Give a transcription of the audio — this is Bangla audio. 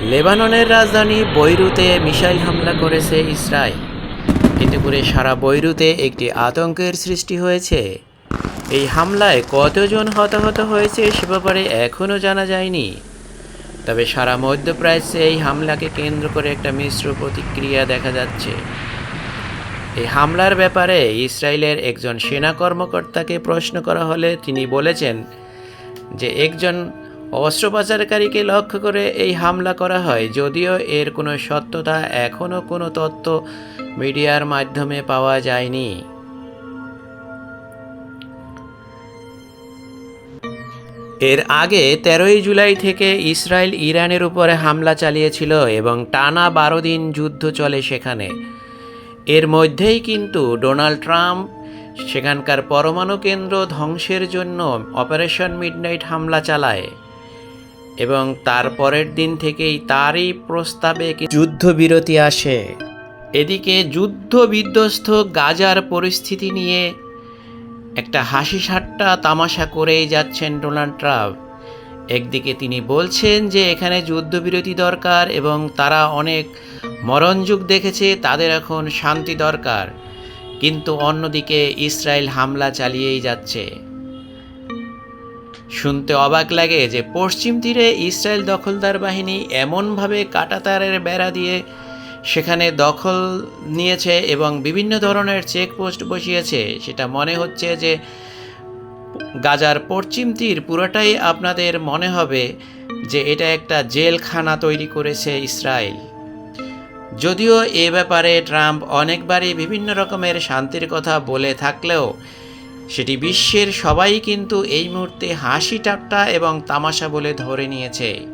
লেবাননের রাজধানী বৈরুতে মিসাইল হামলা করেছে ইসরায়েল। এতে করে সারা বৈরুতে একটি আতঙ্কের সৃষ্টি হয়েছে। এই হামলায় কতজন হতাহত হয়েছে সে ব্যাপারে এখনও জানা যায়নি। তবে সারা মধ্যপ্রাচ্যে এই হামলাকে কেন্দ্র করে একটা মিশ্র প্রতিক্রিয়া দেখা যাচ্ছে। এই হামলার ব্যাপারে ইসরায়েলের একজন সেনা কর্মকর্তাকে প্রশ্ন করা হলে তিনি বলেছেন যে একজন অস্ত্র পাচারকারীকে লক্ষ্য করে এই হামলা করা হয়। যদিও এর কোনো সত্যতা এখনও কোনো তথ্য মিডিয়ার মাধ্যমে পাওয়া যায়নি। এর আগে তেরোই জুলাই থেকে ইসরায়েল ইরানের উপরে হামলা চালিয়েছিল এবং টানা বারো দিন যুদ্ধ চলে সেখানে। এর মধ্যেই কিন্তু ডোনাল্ড ট্রাম্প সেখানকার পরমাণু কেন্দ্র ধ্বংসের জন্য অপারেশন মিডনাইট হামলা চালায়। এবং তার পরের দিন থেকেই তারই প্রস্তাবে যুদ্ধবিরতি আসে। এদিকে যুদ্ধ বিধ্বস্ত গাজার পরিস্থিতি নিয়ে একটা হাসি ঠাট্টা তামাশা করেই যাচ্ছেন ডোনাল্ড ট্রাম্প। একদিকে তিনি বলছেন যে এখানে যুদ্ধবিরতি দরকার এবং তারা অনেক মরণযুগ দেখেছে তাদের এখন শান্তি দরকার। কিন্তু অন্যদিকে ইসরায়েল হামলা চালিয়েই যাচ্ছে। শুনতে অবাক লাগে যে পশ্চিম তীরে ইসরায়েল দখলদার বাহিনী এমনভাবে কাটাতারের বেড়া দিয়ে সেখানে দখল নিয়েছে এবং বিভিন্ন ধরনের চেকপোস্ট বসিয়েছে। সেটা মনে হচ্ছে যে গাজার পশ্চিম তীর পুরোটাই আপনাদের মনে হবে যে এটা একটা জেলখানা তৈরি করেছে ইসরায়েল। যদিও এ ব্যাপারে ট্রাম্প অনেকবারই বিভিন্ন রকমের শান্তির কথা বলে থাকলেও সেটি বিশ্বের সবাই কিন্তু এই মুহূর্তে হাসি ঠাট্টা এবং তামাশা বলে ধরে নিয়েছে।